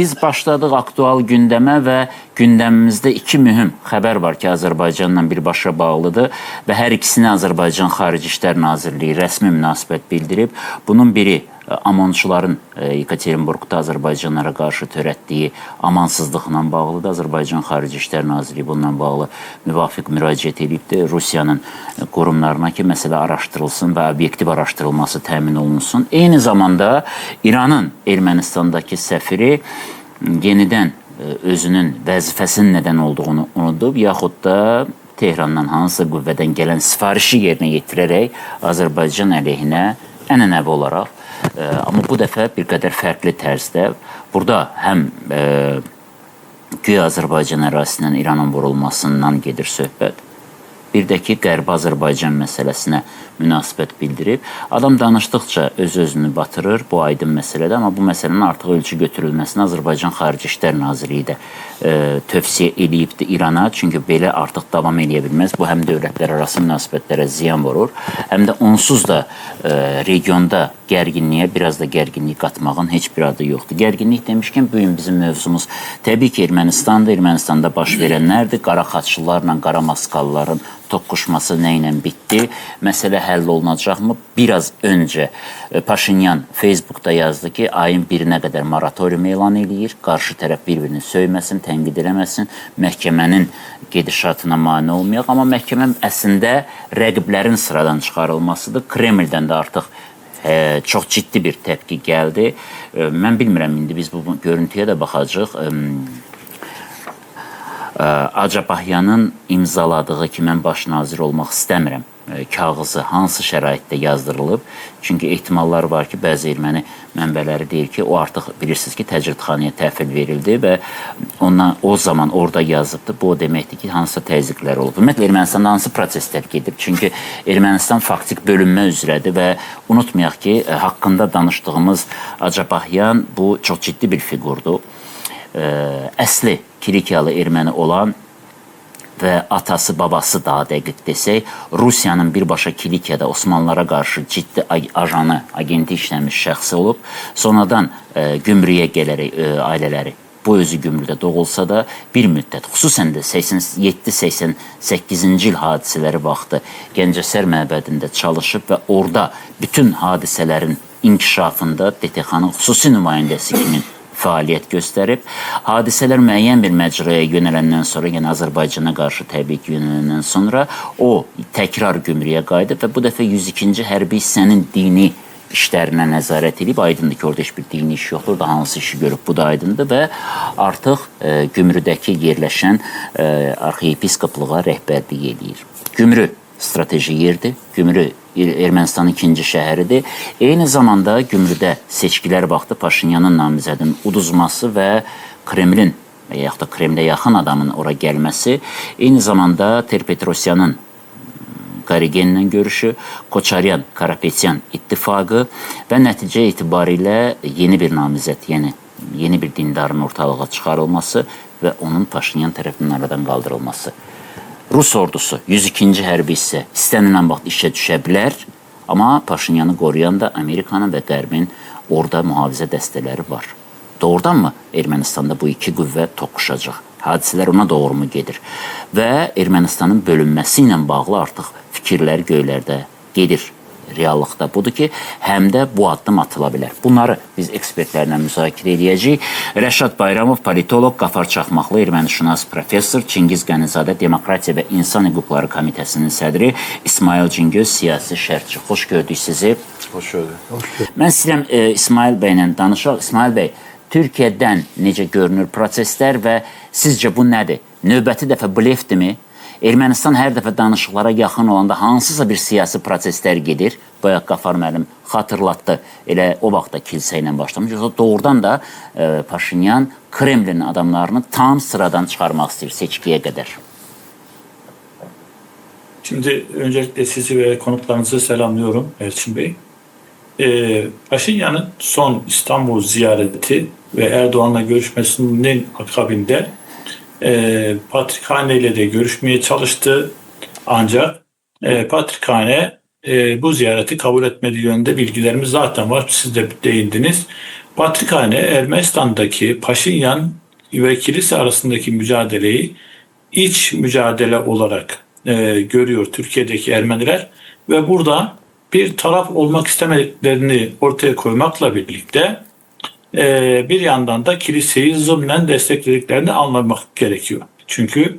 Biz başladıq aktual gündəmə və gündəmimizdə iki mühüm xəbər var ki, Azərbaycanla birbaşa bağlıdır və hər ikisinə Azərbaycan Xarici İşlər Nazirliyi rəsmi münasibət bildirib. Bunun biri Amonçuların e, Yekaterinburqda Azərbaycanlara qarşı törətdiyi amansızlıqla bağlıdır. Azərbaycan Xarici İşlər Nazirliyi bununla bağlı müvafiq müraciət edibdir Rusiyanın qurumlarına ki, məsələ araşdırılsın və obyektiv araşdırılması təmin olunsun. Eyni zamanda İranın Ermənistandakı səfiri yenidən özünün vəzifəsinin nədən olduğunu unudub, yaxud da Tehrandan hansısa qüvvədən gələn sifarişi yerinə yetirərək Azərbaycan əleyhinə ənənəvi olaraq, amma bu dəfə bir qədər fərqli tərzdə burada həm e, güya Azərbaycan ərazisindən İranın vurulmasından gedir söhbət. Bir də ki, Qərbi Azərbaycan məsələsinə münasibət bildirib. Adam danışdıqca öz-özünü batırır bu aydın məsələdə, amma bu məsələnin artıq ölçü götürülməsini Azərbaycan Xarici İşlər Nazirliyi də e, tövsiyə eləyibdi İrana. Çünki belə artıq davam edə bilməz. Bu həm dövlətlərarası münasibətlərə ziyan vurur, həm də onsuz da e, regionda gərginliyə biraz da gərginlik qatmağın heç bir adı yoxdur. Gərginlik demişkən bu gün bizim mövzumuz təbii ki, Ermənistandır. Ermənistanda baş verənlərdir. Qara xaçlılarla qara maskalların toqquşması nə ilə bitdi? Məsələ həll olunacaqmı? Biraz öncə e, Paşinyan Facebookda yazdı ki, ayın 1-nə qədər moratorium elan eləyir. Qarşı tərəf bir-birini söyməsin, tənqid eləməsin, məhkəmənin gedişatına mane olmayaq. Amma məhkəmə əslində rəqiblərin sıradan çıxarılmasıdır. Kremldən də artıq e, çox ciddi bir təpki gəldi. E, mən bilmirəm indi biz bu görüntüyə də baxacağıq. E, Acapahyanın imzaladığı ki, mən baş nazir olmaq istəmirəm kağızı hansı şəraitdə yazdırılıb? Çünki ehtimallar var ki, bəzi erməni mənbələri deyir ki, o artıq bilirsiniz ki, təcridxanaya təhvil verildi və ondan o zaman orada yazıbdı. Bu o deməkdir ki, hansısa təzyiqlər olub. Ümumiyyətlə Ermənistanda hansı proseslər gedib? Çünki Ermənistan faktik bölünmə üzrədir və unutmayaq ki, haqqında danışdığımız Acapahyan bu çox ciddi bir fiqurdur. E, Əsli Kilikiyalı erməni olan və atası, babası daha dəqiq desək, Rusiyanın birbaşa Kilikiyada Osmanlılara qarşı ciddi ajanı, agenti işləmiş şəxsi olub. Sonradan e, gümrüyə gələrək e, ailələri bu özü gümrüdə doğulsa da bir müddət, xüsusən də 87-88-ci il hadisələri vaxtı Gəncəsər məbədində çalışıb və orada bütün hadisələrin inkişafında DTX-nın xüsusi nümayəndəsi kimi fəaliyyət göstərib. Hadisələr müəyyən bir məcraya yönələndən sonra, yəni Azərbaycana qarşı təbii ki, yönələndən sonra o təkrar gümrüyə qayıdıb və bu dəfə 102-ci hərbi hissənin dini işlərinə nəzarət edib. Aydındır ki, orada heç bir dini iş yoxdur. Da hansı işi görüb bu da aydındır və artıq e, Gümrüdəki yerləşən e, arxiyepiskopluğa rəhbərlik eləyir. Gümrü strateji yerdir. Gümrü Ermənistanın ikinci şəhəridir. Eyni zamanda Gümrüdə seçkilər vaxtı Paşinyanın namizədinin uduzması və Kremlin və yaxud da Kremlə yaxın adamın ora gəlməsi, eyni zamanda Terpetrosyanın Qarigenlə görüşü, Koçaryan Karapetyan ittifaqı və nəticə etibarilə yeni bir namizəd, yəni yeni bir dindarın ortalığa çıxarılması və onun Paşinyan tərəfindən aradan qaldırılması. Rus ordusu 102-ci hərbi hissə istənilən vaxt işə düşə bilər, amma Paşinyanı qoruyan da Amerikanın və Qərbin orada mühafizə dəstələri var. Doğrudanmı Ermənistanda bu iki qüvvə toqquşacaq? Hadisələr ona doğru mu gedir? Və Ermənistanın bölünməsi ilə bağlı artıq fikirlər göylərdə gedir reallıqda budur ki, həm də bu addım atıla bilər. Bunları biz ekspertlərlə müzakirə edəcəyik. Rəşad Bayramov, politoloq, Qafar Çaxmaqlı, ermənişünas professor, Çingiz Qənizadə, Demokratiya və İnsan Hüquqları Komitəsinin sədri, İsmail Cingöz, siyasi şərhçi. Xoş gördük sizi. Hoş gördük. Mən istəyirəm e, İsmail bəylə danışaq. İsmail bəy, Türkiyədən necə görünür proseslər və sizcə bu nədir? Növbəti dəfə blefdimi? Ermənistan hər dəfə danışıqlara yaxın olanda hansısa bir siyasi proseslər gedir. Bayaq Qafar müəllim xatırlatdı. Elə o vaxtda kilsə ilə başlamış. Yoxsa doğrudan da e, Paşinyan Kremlin adamlarını tam sıradan çıxarmaq istəyir seçkiyə qədər. Şimdi öncelikle sizi ve konuklarınızı selamlıyorum Elçin Bey. e, Paşinyan'ın son İstanbul ziyareti ve Erdoğan'la görüşmesinin akabinde e, Patrikhane ile de görüşmeye çalıştı. Ancak e, Patrikhane e, bu ziyareti kabul etmediği yönünde bilgilerimiz zaten var. Siz de değindiniz. Patrikhane Ermenistan'daki Paşinyan ve kilise arasındaki mücadeleyi iç mücadele olarak e, görüyor Türkiye'deki Ermeniler ve burada bir taraf olmak istemediklerini ortaya koymakla birlikte e, bir yandan da kiliseyi zımnen desteklediklerini anlamak gerekiyor. Çünkü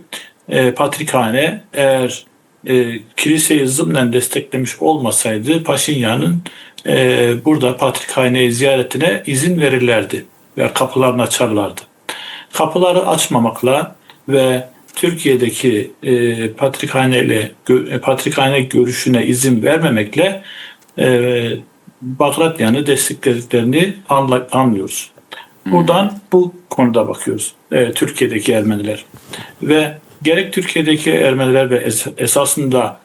e, Patrikhane eğer e, kiliseyi zımnen desteklemiş olmasaydı Paşinyan'ın e, burada Patrikhane'yi ziyaretine izin verirlerdi ve kapılarını açarlardı. Kapıları açmamakla ve Türkiye'deki e, Patrikhane ile e, Patrikhane görüşüne izin vermemekle e, Bagratyan'ı desteklediklerini anla, anlıyoruz. Buradan bu konuda bakıyoruz. E, Türkiye'deki Ermeniler ve gerek Türkiye'deki Ermeniler ve es- esasında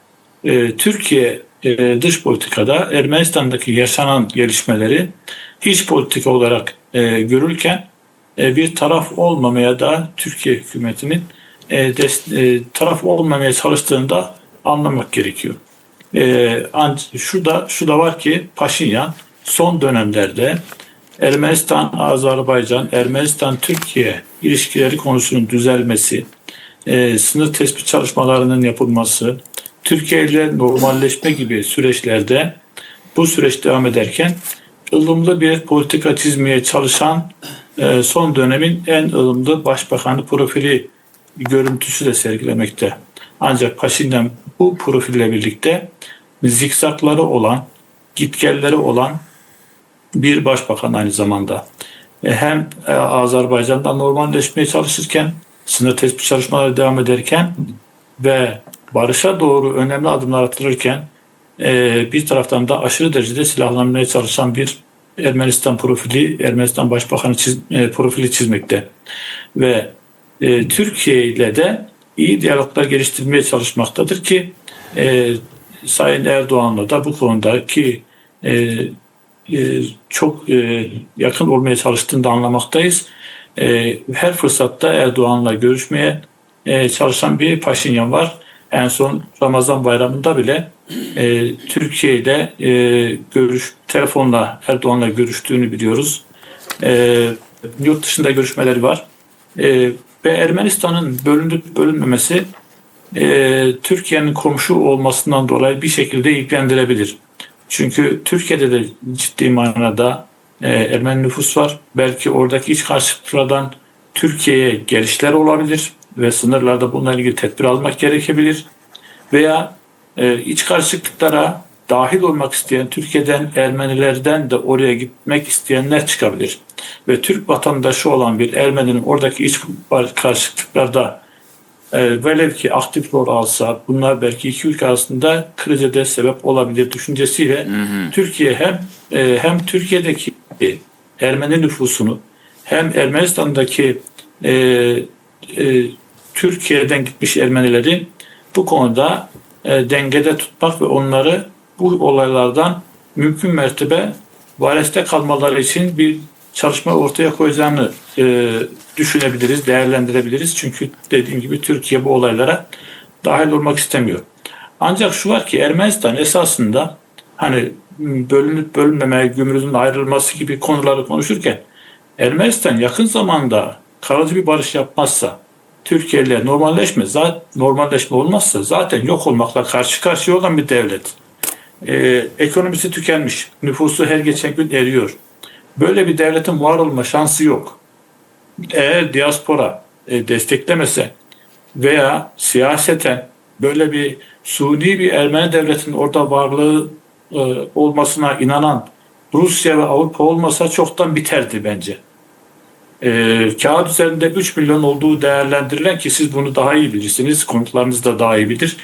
e, Türkiye e, dış politikada Ermenistan'daki yaşanan gelişmeleri iç politika olarak e, görürken e, bir taraf olmamaya da Türkiye hükümetinin e, des- e, taraf olmamaya çalıştığını da anlamak gerekiyor. E, ancak şurada şu da var ki Paşinyan son dönemlerde Ermenistan, Azerbaycan, Ermenistan, Türkiye ilişkileri konusunun düzelmesi, e, sınır tespit çalışmalarının yapılması, Türkiye ile normalleşme gibi süreçlerde bu süreç devam ederken ılımlı bir politika çizmeye çalışan e, son dönemin en ılımlı başbakanı profili görüntüsü de sergilemekte. Ancak Paşinyan bu profille birlikte zikzakları olan, gitgelleri olan bir başbakan aynı zamanda. E, Hem e, Azerbaycan'da normalleşmeye çalışırken, sınır tespit çalışmaları devam ederken ve barışa doğru önemli adımlar atılırken e, bir taraftan da aşırı derecede silahlanmaya çalışan bir Ermenistan profili, Ermenistan Başbakanı çiz, profili çizmekte. Ve Türkiye ile de iyi diyaloglar geliştirmeye çalışmaktadır ki Sayın Erdoğan'la da bu konudaki e, e, çok e, yakın olmaya çalıştığını da anlamaktayız. E, her fırsatta Erdoğan'la görüşmeye e, çalışan bir Paşinyan var. En son Ramazan bayramında bile e, Türkiye ile e, görüş telefonla Erdoğan'la görüştüğünü biliyoruz. E, yurt dışında görüşmeleri var. E, ve Ermenistan'ın bölünüp bölünmemesi e, Türkiye'nin komşu olmasından dolayı bir şekilde ilgilendirebilir. Çünkü Türkiye'de de ciddi manada e, Ermeni nüfus var. Belki oradaki iç karşıtlıklardan Türkiye'ye gelişler olabilir ve sınırlarda bununla ilgili tedbir almak gerekebilir. Veya e, iç karşıtlıklara dahil olmak isteyen Türkiye'den Ermenilerden de oraya gitmek isteyenler çıkabilir. Ve Türk vatandaşı olan bir Ermeninin oradaki iç karşıtlıklarda e, velev ki aktif rol alsa bunlar belki iki ülke arasında krize de sebep olabilir düşüncesiyle Türkiye hem e, hem Türkiye'deki Ermeni nüfusunu hem Ermenistan'daki e, e, Türkiye'den gitmiş Ermenileri bu konuda e, dengede tutmak ve onları bu olaylardan mümkün mertebe vareste kalmaları için bir çalışma ortaya koyacağını e, düşünebiliriz, değerlendirebiliriz. Çünkü dediğim gibi Türkiye bu olaylara dahil olmak istemiyor. Ancak şu var ki Ermenistan esasında hani bölünüp bölünmeme, gümrüğün ayrılması gibi konuları konuşurken Ermenistan yakın zamanda kalıcı bir barış yapmazsa Türkiye ile normalleşme, normalleşme olmazsa zaten yok olmakla karşı karşıya olan bir devlet. Ee, ekonomisi tükenmiş, nüfusu her geçen gün eriyor. Böyle bir devletin var olma şansı yok. Eğer diaspora e, desteklemese veya siyaseten böyle bir suni bir Ermeni devletinin orada varlığı e, olmasına inanan Rusya ve Avrupa olmasa çoktan biterdi bence. E, kağıt üzerinde 3 milyon olduğu değerlendirilen ki siz bunu daha iyi bilirsiniz, konuklarınız da daha iyi bilir.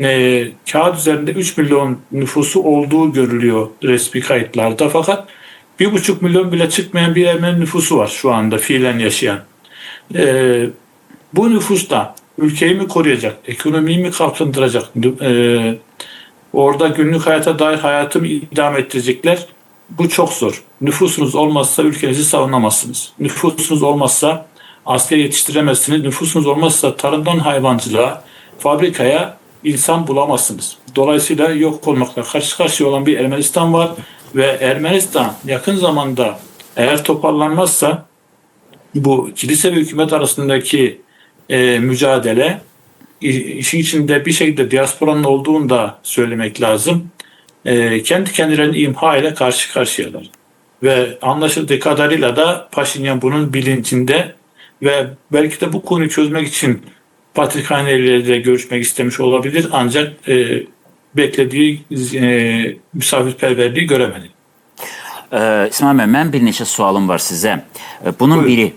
E, kağıt üzerinde 3 milyon nüfusu olduğu görülüyor resmi kayıtlarda fakat bir buçuk milyon bile çıkmayan bir Ermeni nüfusu var şu anda fiilen yaşayan. Ee, bu nüfus da ülkeyi mi koruyacak, ekonomiyi mi kalkındıracak, ee, orada günlük hayata dair hayatı mı idame ettirecekler? bu çok zor. Nüfusunuz olmazsa ülkenizi savunamazsınız. Nüfusunuz olmazsa asker yetiştiremezsiniz. Nüfusunuz olmazsa tarımdan hayvancılığa, fabrikaya insan bulamazsınız. Dolayısıyla yok olmakla karşı karşıya olan bir Ermenistan var ve Ermenistan yakın zamanda eğer toparlanmazsa bu kilise ve hükümet arasındaki e, mücadele işin içinde bir şekilde diasporanın olduğunu da söylemek lazım. E, kendi kendilerini imha ile karşı karşıyalar. Ve anlaşıldığı kadarıyla da Paşinyan bunun bilincinde ve belki de bu konuyu çözmek için Patrikhaneleriyle görüşmek istemiş olabilir ancak e, beklediği e, misafirperverliği göremedi. Ee, İsmail bəy, mən bir neçə sualım var sizə. Ee, Bunun Buyurun. biri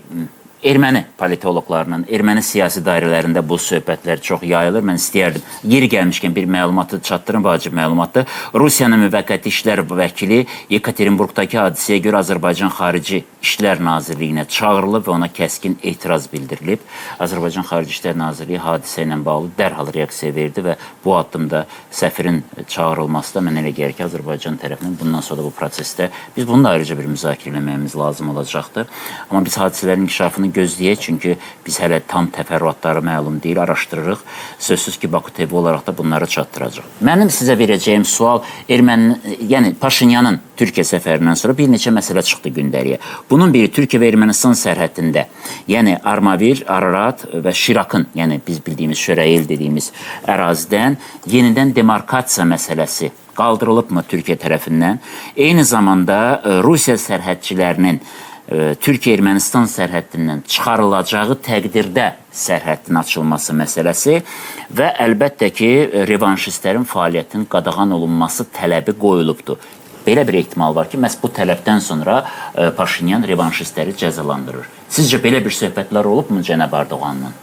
erməni politoloqlarının, erməni siyasi dairələrində bu söhbətlər çox yayılır. Mən istəyərdim. Yeri gəlmişkən bir məlumatı çatdırım, vacib məlumatdır. Rusiyanın müvəqqəti işlər vəkili Yekaterinburqdakı hadisəyə görə Azərbaycan Xarici İşlər Nazirliyinə çağırılıb və ona kəskin etiraz bildirilib. Azərbaycan Xarici İşlər Nazirliyi hadisə ilə bağlı dərhal reaksiya verdi və bu addımda səfirin çağırılması da mənə elə gəlir ki, Azərbaycan tərəfindən bundan sonra bu prosesdə biz bunu da ayrıca bir müzakirə etməyimiz lazım olacaqdır. Amma biz hadisələrin inkişafını gözləyək, çünki biz hələ tam təfərrüatları məlum deyil, araşdırırıq. Sözsüz ki, Baku TV olaraq da bunları çatdıracaq. Mənim sizə verəcəyim sual erməni, yəni Paşinyanın Türkiyə səfərindən sonra bir neçə məsələ çıxdı gündəliyə. Bunun biri Türkiyə və Ermənistan sərhədində, yəni Armavir, Ararat və Şirakın, yəni biz bildiyimiz Şörəyel dediyimiz ərazidən yenidən demarkasiya məsələsi qaldırılıbmı Türkiyə tərəfindən? Eyni zamanda e, Rusiya sərhədçilərinin Türkiyə-Ermənistan sərhəddindən çıxarılacağı təqdirdə sərhəddin açılması məsələsi və əlbəttə ki, revanşistlərin fəaliyyətinin qadağan olunması tələbi qoyulubdur. Belə bir ehtimal var ki, məhz bu tələbdən sonra e, Paşinyan revanşistləri cəzalandırır. Sizcə belə bir söhbətlər olubmu cənab Erdoğanla?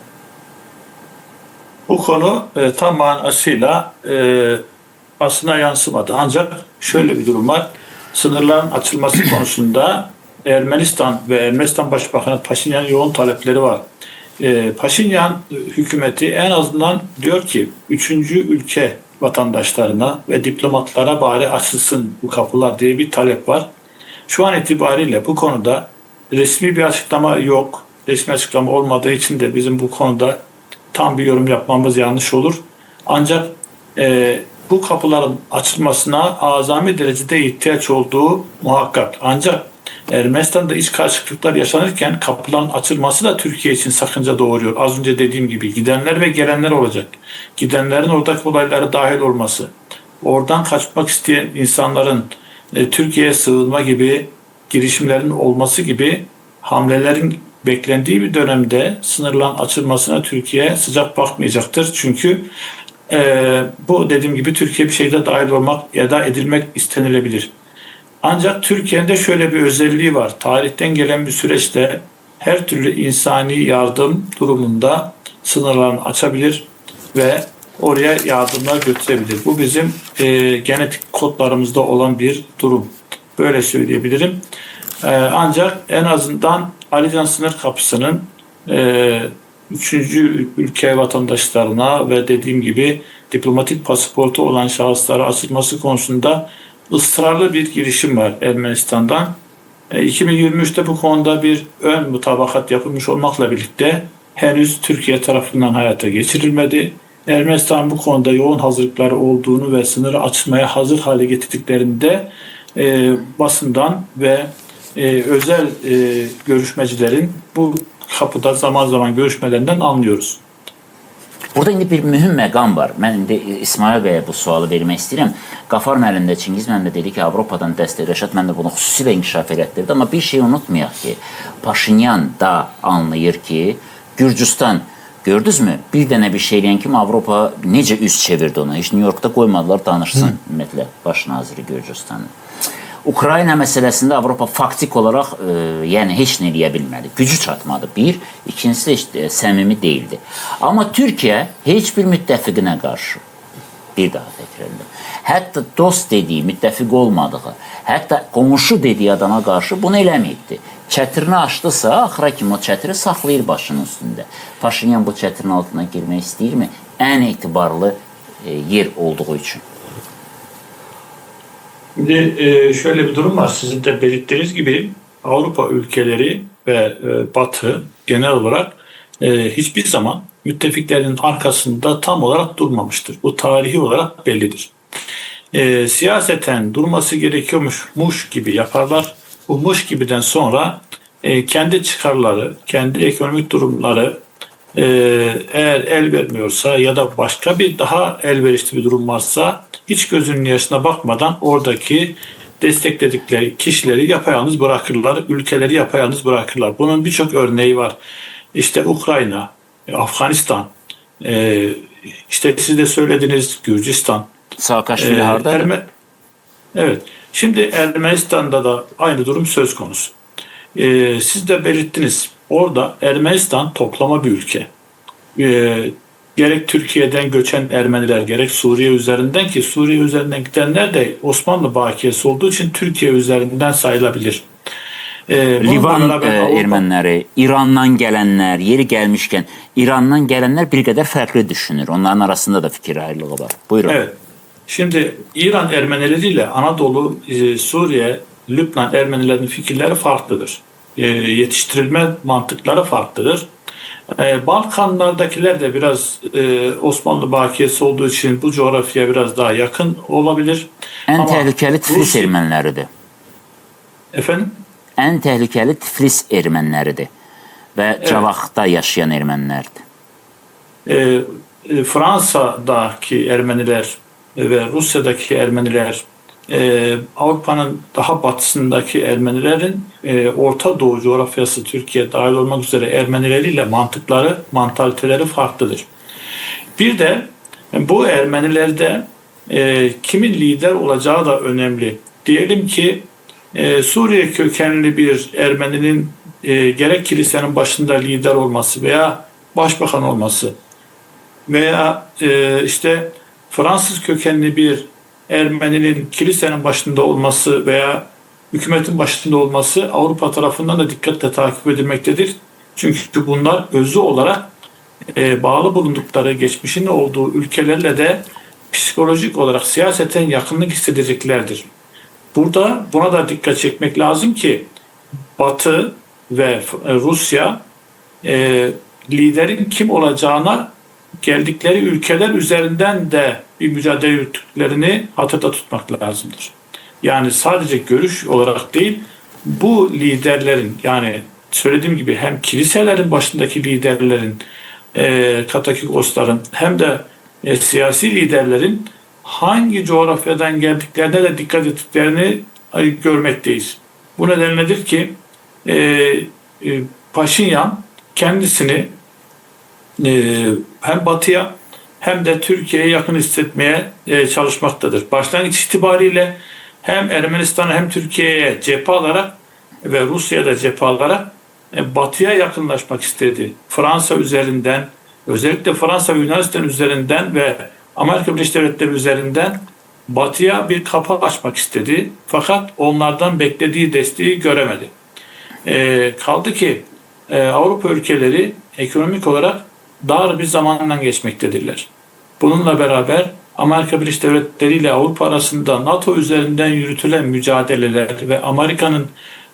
Bu konu e, tam manasıyla e, basına yansımadı. Ancak şöyle bir durum var. Sınırların açılması konusunda Ermenistan ve Ermenistan Başbakanı Paşinyan'ın yoğun talepleri var. E, Paşinyan hükümeti en azından diyor ki üçüncü ülke vatandaşlarına ve diplomatlara bari açılsın bu kapılar diye bir talep var. Şu an itibariyle bu konuda resmi bir açıklama yok. Resmi açıklama olmadığı için de bizim bu konuda tam bir yorum yapmamız yanlış olur. Ancak e, bu kapıların açılmasına azami derecede ihtiyaç olduğu muhakkak. Ancak Ermenistan'da iç karışıklıklar yaşanırken kapıların açılması da Türkiye için sakınca doğuruyor. Az önce dediğim gibi gidenler ve gelenler olacak. Gidenlerin oradaki olaylara dahil olması, oradan kaçmak isteyen insanların e, Türkiye'ye sığınma gibi girişimlerin olması gibi hamlelerin beklendiği bir dönemde sınırların açılmasına Türkiye sıcak bakmayacaktır. Çünkü e, bu dediğim gibi Türkiye bir şeyde dahil olmak ya da edilmek istenilebilir. Ancak Türkiye'nin de şöyle bir özelliği var. Tarihten gelen bir süreçte her türlü insani yardım durumunda sınırlarını açabilir ve oraya yardımlar götürebilir. Bu bizim e, genetik kodlarımızda olan bir durum. Böyle söyleyebilirim. E, ancak en azından Alican sınır kapısının e, üçüncü ülke vatandaşlarına ve dediğim gibi diplomatik pasaportu olan şahıslara açılması konusunda ısrarlı bir girişim var Ermenistan'dan. E, 2023'te bu konuda bir ön mutabakat yapılmış olmakla birlikte henüz Türkiye tarafından hayata geçirilmedi. Ermenistan bu konuda yoğun hazırlıkları olduğunu ve sınırı açmaya hazır hale getirdiklerinde e, basından ve e, özel e, görüşmecilerin bu kapıda zaman zaman görüşmelerinden anlıyoruz. Burada indi bir mühüm məqam var. Mən indi İsmail bəyə bu sualı vermək istəyirəm. Qafar müəllim də Çingiz müəllim də dedi ki, Avropadan dəstək Rəşad mən də bunu xüsusilə inkişaf elətdirdi, amma bir şey unutmayaq ki, Paşinyan da anlayır ki, Gürcüstan Gördünüzmü? Bir dənə bir şey eləyən kimi Avropa necə üz çevirdi ona. Heç New Yorkda qoymadılar danışsın ümumiyyətlə baş naziri Gürcüstanın. Ukrayna məsələsində Avropa faktik olaraq e, yəni heç nə eləyə bilmədi. Gücü çatmadı. Bir, ikincisi işte, e, səmimi değildi. Amma Türkiyə heç bir müttəfiqinə qarşı bir daha təkrar edirəm. Hətta dost dediyi, müttəfiq olmadığı, hətta qonşu dediyi adama qarşı bunu eləməyibdi. Çətirini açdısa, axıra kimi o çətiri saxlayır başının üstündə. Paşinyan bu çətirin altına girmək istəyirmi? Ən etibarlı e, yer olduğu üçün. Şimdi e, şöyle bir durum var. Sizin de belirttiğiniz gibi Avrupa ülkeleri ve e, Batı genel olarak e, hiçbir zaman müttefiklerinin arkasında tam olarak durmamıştır. Bu tarihi olarak bellidir. Siyaseten durması gerekiyormuş gibi yaparlar. Bu muş gibiden sonra kendi çıkarları, kendi ekonomik durumları eğer el vermiyorsa ya da başka bir daha elverişli bir durum varsa hiç gözünün yaşına bakmadan oradaki destekledikleri kişileri yapayalnız bırakırlar, ülkeleri yapayalnız bırakırlar. Bunun birçok örneği var. İşte Ukrayna, Afganistan, e, işte siz de söylediniz Gürcistan, Saakashvili harda? Erme- evet. Şimdi Ermenistan'da da aynı durum söz konusu. Siz de belirttiniz. Orada Ermenistan toplama bir ülke. Gerek Türkiye'den göçen Ermeniler gerek Suriye üzerinden ki Suriye üzerinden gidenler de Osmanlı bakiyesi olduğu için Türkiye üzerinden sayılabilir. Ee, Livan e, erməniləri, İrandan gələnlər, yeri gəlmişkən İrandan gələnlər bir qədər fərqli düşünür. Onların arasında da fikir ayrılığı var. Buyurun. Evet. Şimdi İran Ermenileriyle Anadolu, e, Suriye, Lübnan Ermenilerinin fikirleri farklıdır. E, yetiştirilme mantıkları farklıdır. E, Balkanlardakiler de biraz e, Osmanlı bakiyesi olduğu için bu coğrafyaya biraz daha yakın olabilir. Ən Ama təhlükəli Tiflis Rusya- erməniləridir. Efendim? Ən təhlükəli Tiflis erməniləridir və Cavaqda yaşayan ermənilərdir. E, e, Fransa'daki Ermeniler ve Rusya'daki Ermeniler e, Avrupa'nın daha batısındaki Ermenilerin e, Orta Doğu coğrafyası Türkiye dahil olmak üzere Ermenileriyle mantıkları, mantaliteleri farklıdır. Bir de bu Ermenilerde e, kimin lider olacağı da önemli. Diyelim ki e, Suriye kökenli bir Ermeninin e, gerek kilisenin başında lider olması veya başbakan olması veya e, işte Fransız kökenli bir Ermeninin kilisenin başında olması veya hükümetin başında olması Avrupa tarafından da dikkatle takip edilmektedir. Çünkü bunlar özü olarak e, bağlı bulundukları geçmişin olduğu ülkelerle de psikolojik olarak siyaseten yakınlık hissedeceklerdir. Burada buna da dikkat çekmek lazım ki Batı ve e, Rusya e, liderin kim olacağına geldikleri ülkeler üzerinden de bir mücadele yürüttüklerini hatırda tutmak lazımdır. Yani sadece görüş olarak değil, bu liderlerin yani söylediğim gibi hem kiliselerin başındaki liderlerin, e, Katakikosların hem de e, siyasi liderlerin hangi coğrafyadan geldiklerine de dikkat ettiklerini e, görmekteyiz. Bu nedenledir ki e, e, Paşinyan kendisini e, hem batıya hem de Türkiye'ye yakın hissetmeye e, çalışmaktadır. Başlangıç itibariyle hem Ermenistan'a hem Türkiye'ye cephe alarak ve Rusya'da cephe alarak e, batıya yakınlaşmak istedi. Fransa üzerinden, özellikle Fransa ve Yunanistan üzerinden ve Amerika Birleşik Devletleri üzerinden batıya bir kapı açmak istedi. Fakat onlardan beklediği desteği göremedi. E, kaldı ki e, Avrupa ülkeleri ekonomik olarak dar bir zamandan geçmektedirler. Bununla beraber Amerika Birleşik Devletleri ile Avrupa arasında NATO üzerinden yürütülen mücadeleler ve Amerika'nın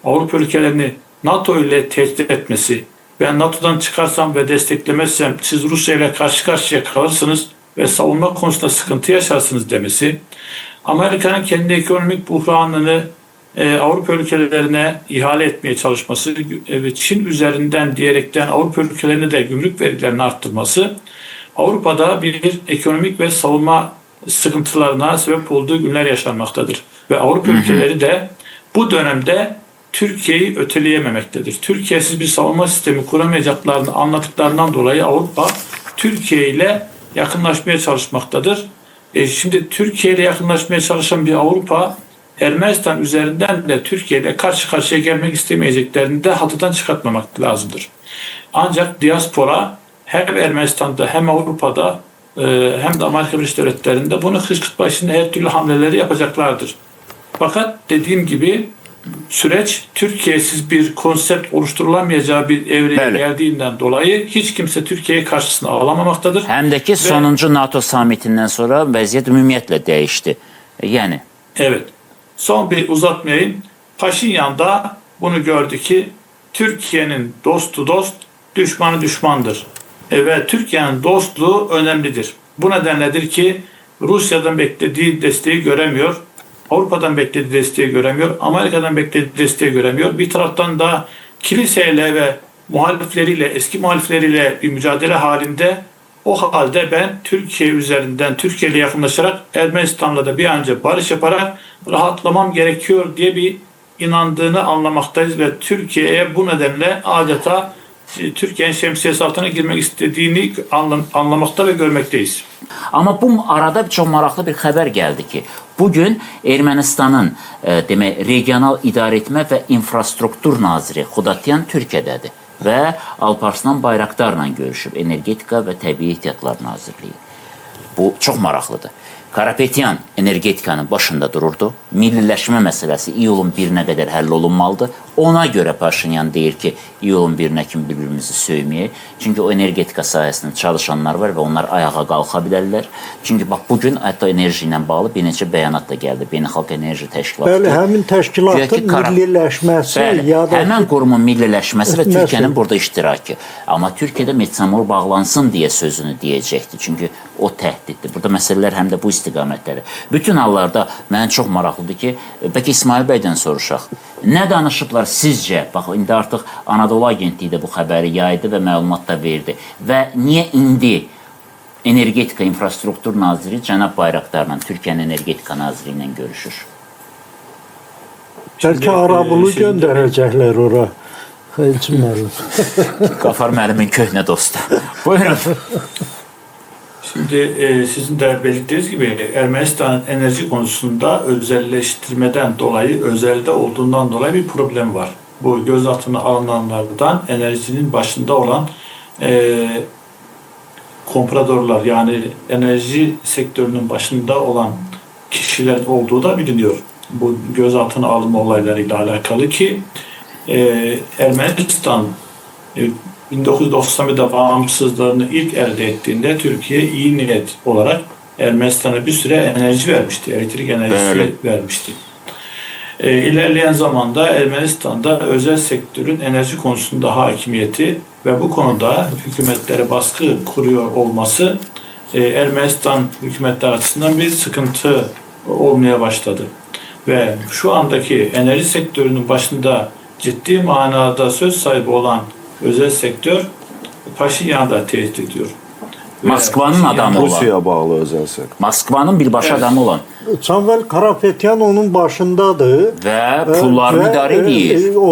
Avrupa ülkelerini NATO ile tehdit etmesi ben NATO'dan çıkarsam ve desteklemezsem siz Rusya ile karşı karşıya kalırsınız ve savunma konusunda sıkıntı yaşarsınız demesi, Amerika'nın kendi ekonomik buhranını e, Avrupa ülkelerine ihale etmeye çalışması e, ve Çin üzerinden diyerekten Avrupa ülkelerine de gümrük verilerini arttırması Avrupa'da bir ekonomik ve savunma sıkıntılarına sebep olduğu günler yaşanmaktadır. Ve Avrupa ülkeleri de bu dönemde Türkiye'yi öteleyememektedir. Türkiye'siz bir savunma sistemi kuramayacaklarını anlattıklarından dolayı Avrupa Türkiye ile yakınlaşmaya çalışmaktadır. E, şimdi Türkiye ile yakınlaşmaya çalışan bir Avrupa Ermenistan üzerinden de Türkiye ile karşı karşıya gelmek istemeyeceklerini de hatıdan çıkartmamak lazımdır. Ancak diaspora hem Ermenistan'da hem Avrupa'da e, hem de Amerika Birleşik Devletleri'nde bunu kışkırtmak için her türlü hamleleri yapacaklardır. Fakat dediğim gibi süreç Türkiye'siz bir konsept oluşturulamayacağı bir evreye Bəli. geldiğinden dolayı hiç kimse Türkiye'yi karşısına alamamaktadır. Həm də ki, sonuncu NATO samitindən sonra vəziyyət ümumiyyətlə dəyişdi. Yəni Evet. Son bir uzatmayayım. Paşinyan da bunu gördü ki Türkiye'nin dostu dost, düşmanı düşmandır. E, ve Türkiye'nin dostluğu önemlidir. Bu nedenledir ki Rusya'dan beklediği desteği göremiyor. Avrupa'dan beklediği desteği göremiyor. Amerika'dan beklediği desteği göremiyor. Bir taraftan da kiliseyle ve muhalifleriyle, eski muhalifleriyle bir mücadele halinde o halde ben Türkiye üzerinden, Türkiye ile yakınlaşarak Ermenistan'la da bir an önce barış yaparak rahatlamam gerekiyor diye bir inandığını anlamaktayız ve Türkiye'ye bu nedenle adeta e, Türkiye'nin şemsiyesi altına girmek istediğini anlam- anlamakta ve görmekteyiz. Amma bu arada çox maraqlı bir xəbər gəldi ki, bu gün Ermənistanın e, demək regional idarəetmə və infrastruktur naziri Xudatyan Türkiyədədir və Alparslan Bayraktarla görüşüb Energetika və Təbii Ehtiyatlar Nazirliyi. Bu çox maraqlıdır. Karapetyan energetikanın başında dururdu. Milliləşmə məsələsi iyulun 1-nə qədər həll olunmalıdır. Ona görə Paşinyan deyir ki, iyulun 1-nə kimi bir-birimizi söyməyək. Çünki o energetika sahəsində çalışanlar var və onlar ayağa qalxa bilərlər. Çünki bax bu gün hətta enerji ilə bağlı bir neçə bəyanat da gəldi. Beynəlxalq Enerji Təşkilatı. Bəli, həmin təşkilatın ki, kara- milliləşməsi Bəli, ya da həmin qurumun milliləşməsi və Türkiyənin burada iştirakı. Amma Türkiyədə Metsamor bağlansın deyə sözünü deyəcəkdi. Çünki o təhdiddir. Burada məsələlər həm də bu istiqamətdədir. Bütün hallarda mənə çox maraqlıdır ki, bəlkə İsmail bəydən soruşaq. Nə danışıblar sizcə? Bax indi artıq Anadolu Agentliyi də bu xəbəri yaydı və məlumat da verdi. Və niyə indi Energetika İnfrastruktur Naziri cənab Bayraktarla Türkiyənin Energetika Naziri ilə görüşür? bəlkə Arabulu e, göndərəcəklər ora. Elçin müəllim. Qafar müəllimin köhnə dostu. Buyurun. Şimdi e, sizin de belirttiğiniz gibi Ermenistan'ın enerji konusunda özelleştirmeden dolayı, özelde olduğundan dolayı bir problem var. Bu gözaltına alınanlardan enerjinin başında olan e, kompradorlar yani enerji sektörünün başında olan kişiler olduğu da biliniyor. Bu gözaltına alınma olaylarıyla alakalı ki e, Ermenistan e, 1991'de bağımsızlığını ilk elde ettiğinde Türkiye iyi niyet olarak Ermenistan'a bir süre enerji vermişti. Elektrik enerjisi Öyle. vermişti. E, ilerleyen zamanda Ermenistan'da özel sektörün enerji konusunda hakimiyeti ve bu konuda hükümetlere baskı kuruyor olması e, Ermenistan hükümetler açısından bir sıkıntı olmaya başladı. Ve şu andaki enerji sektörünün başında ciddi manada söz sahibi olan özel sektör Paşinyan'ı da tehdit ediyor. Moskvanın adamı olan. Rusiyaya bağlı özel sektör. Moskvanın birbaşa Evet. adamı olan Samvel Karapetyan onun başındadır. və pullarını Və, idarə e, edir. e, O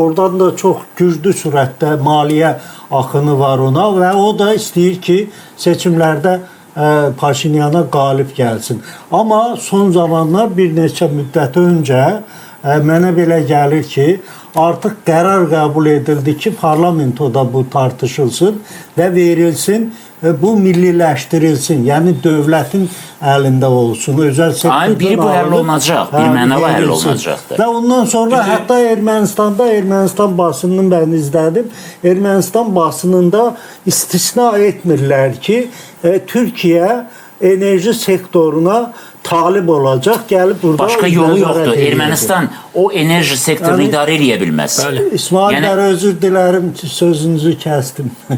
oradan da çox güclü sürətdə maliyyə axını var ona və o da istəyir ki, seçimlərdə e, Paşinyana qalib gəlsin. Amma son zamanlar bir neçə müddət öncə e, mənə belə gəlir ki, artıq qərar qəbul edildi ki, parlamentoda bu tartışılsın və verilsin bu milliləşdirilsin. Yəni dövlətin əlində olsun, özəl sektördən biri bu həll olunacaq, bir mənəvi həll olunacaqdır. Və ondan sonra Bizi- hətta Ermənistanda, Ermənistan basınını mən izlədim. Ermənistan basınında istisna etmirlər ki, Türkiyə enerji sektoruna talib olacaq, gəlib burada Başqa yolu yoxdur. Ermənistan o enerji sektorunu Yəni- idarə edə bilməz. İsmail Yəni- yəni, özür dilərim ki, sözünüzü kəsdim.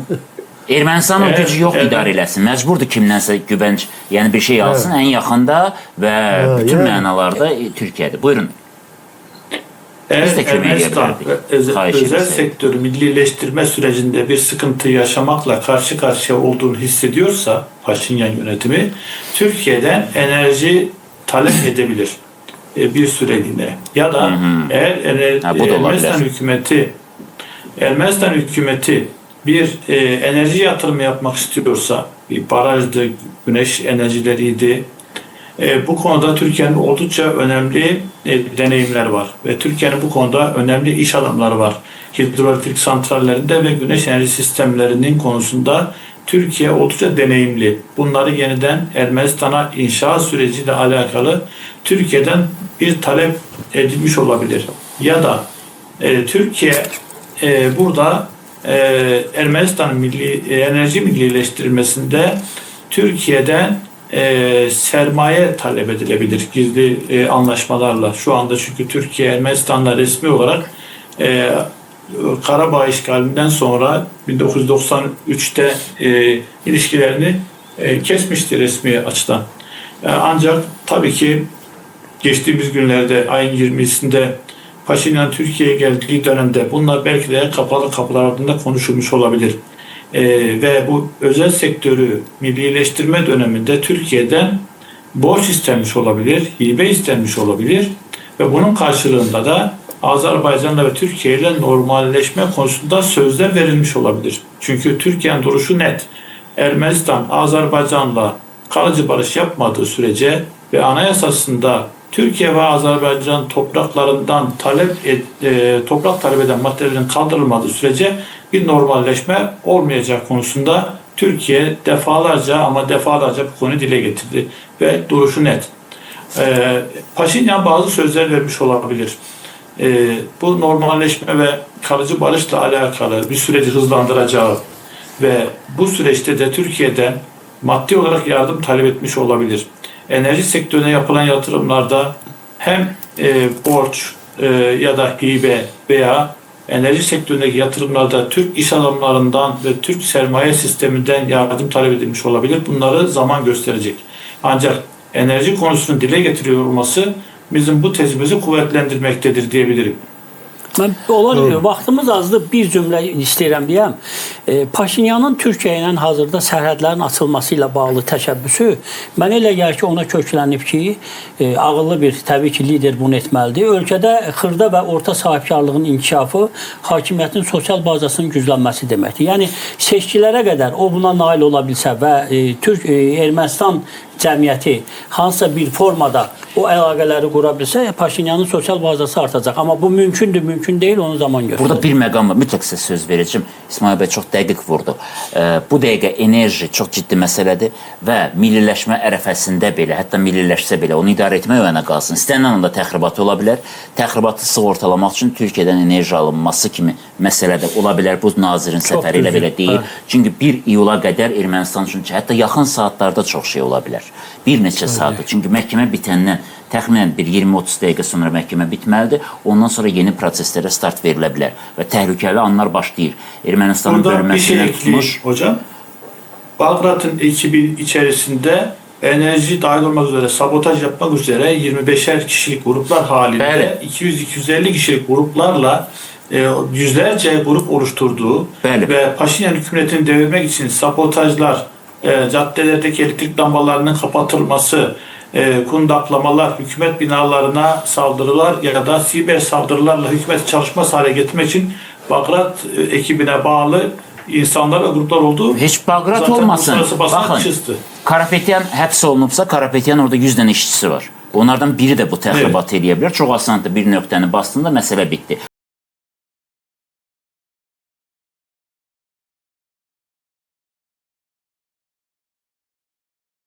Ermənistanın Evet, gücü yox evet. idarə eləsin. Məcburdur kimdənsə güvənc, yəni bir şey alsın ən yaxında və bütün yəni- mənalarda Türkiyədir. Buyurun. Eğer Biz de Ermenistan ve özel, özel sektörü millileştirme sürecinde bir sıkıntı yaşamakla karşı karşıya olduğunu hissediyorsa Paşinyan yönetimi Türkiye'den enerji talep edebilir e, bir süreliğine. Ya da eğer ener- Ha, Ermenistan hükümeti Ermenistan hükümeti bir e, enerji yatırımı yapmak istiyorsa bir barajdı, güneş enerjileriydi, e, bu konuda Türkiye'nin oldukça önemli e, deneyimler var ve Türkiye'nin bu konuda önemli iş adamları var. Hidroelektrik santrallerinde ve güneş enerji sistemlerinin konusunda Türkiye oldukça deneyimli. Bunları yeniden Ermenistan'a inşaat süreciyle alakalı Türkiye'den bir talep edilmiş olabilir. Ya da e, Türkiye e, burada e, Ermenistan'ın milli e, enerji millileştirmesinde Türkiye'den e, sermaye talep edilebilir gizli e, anlaşmalarla. Şu anda çünkü Türkiye Ermenistan'la resmi olarak e, Karabağ işgalinden sonra 1993'te e, ilişkilerini e, kesmişti resmi açıdan. E, ancak tabii ki geçtiğimiz günlerde ayın 20'sinde Paşinyan Türkiye'ye geldiği dönemde bunlar belki de kapalı kapılar ardında konuşulmuş olabilir. Ee, ve bu özel sektörü millileştirme döneminde Türkiye'den borç istenmiş olabilir, hibe istenmiş olabilir ve bunun karşılığında da Azerbaycan'la ve Türkiye ile normalleşme konusunda sözler verilmiş olabilir. Çünkü Türkiye'nin duruşu net. Ermenistan Azerbaycan'la kalıcı barış yapmadığı sürece ve anayasasında Türkiye ve Azerbaycan topraklarından talep et, e, toprak talep eden maddelerin kaldırılmadığı sürece bir normalleşme olmayacağı konusunda Türkiye defalarca ama defalarca bu konuyu dile getirdi ve duruşu net. E, Paşinyan bazı sözler vermiş olabilir. E, bu normalleşme ve kalıcı barışla alakalı bir süreci hızlandıracağı ve bu süreçte de Türkiye'den maddi olarak yardım talep etmiş olabilir. Enerji sektörüne yapılan yatırımlarda hem e, borç e, ya da hibe veya enerji sektöründeki yatırımlarda Türk iş adamlarından ve Türk sermaye sisteminden yardım talep edilmiş olabilir. Bunları zaman gösterecek. Ancak enerji konusunu dile getiriyor olması bizim bu tezimizi kuvvetlendirmektedir diyebilirim. Mən olur vaxtımız azdır. Bir cümlə istəyirəm deyəm. E, Paşinyanın Türkiyə ilə hazırda sərhədlərin açılması ilə bağlı təşəbbüsü mənə elə gəlir ki, ona köklənib ki, e, ağıllı bir təbii ki, lider bunu etməlidir. Ölkədə xırda və orta sahibkarlığın inkişafı hakimiyyətin sosial bazasının güclənməsi deməkdir. Yəni seçkilərə qədər o buna nail ola bilsə və e, Türk e, Ermənistan cəmiyyəti hansısa bir formada o əlaqələri qura bilsə, Paşinyanın sosial bazası artacaq. Amma bu mümkündür, mümkün deyil, onu zaman göstərir. Burada bir məqam var. Mütləq sizə söz verəcəm. İsmail bəy çox dəqiq vurdu. Ee, Bu dəqiqə enerji çox ciddi məsələdir və milliləşmə ərəfəsində belə, hətta milliləşsə belə onu idarə etmək yana qalsın. İstənilən anda təxribat ola bilər. Təxribatı sığortalamaq üçün Türkiyədən enerji alınması kimi məsələ də ola bilər. Bu nazirin səfəri ilə belə deyil. Çünki 1 iyula qədər Ermənistan üçün hətta yaxın saatlarda çox şey ola bilər. Bir neçə saatda. Çünki məhkəmə bitəndən təxminən bir 20-30 dəqiqə sonra məhkəmə bitməlidir. Ondan sonra yeni proseslərə start verilə bilər və təhlükəli anlar başlayır. Ermənistanın şey bölünməsindən ekleyeyim tutmuş hocam. Bağdat'ın ekibi içerisinde enerji dahil olmak üzere sabotaj yapmak üzere 25'er kişilik gruplar halinde Evet. 200-250 kişilik gruplarla e, yüzlerce grup oluşturduğu Evet. ve Paşinyan hükümetini devirmek için sabotajlar, e, caddelerdeki elektrik lambalarının kapatılması, e, kundaklamalar, hükümet binalarına saldırılar ya da siber saldırılarla hükümet çalışmaz hale getirmek için Bagrat e, ekibine bağlı insanlar ve gruplar olduğu heç Bağrat zaten olmasın. Baxın, çizdi. Karapetyan həbs olunubsa, Karapetyan orada 100 dənə işçisi var. Onlardan biri də bu təxribat eləyə bilər. Çox asandır. Bir nöqtəni bastığında məsələ bitdi.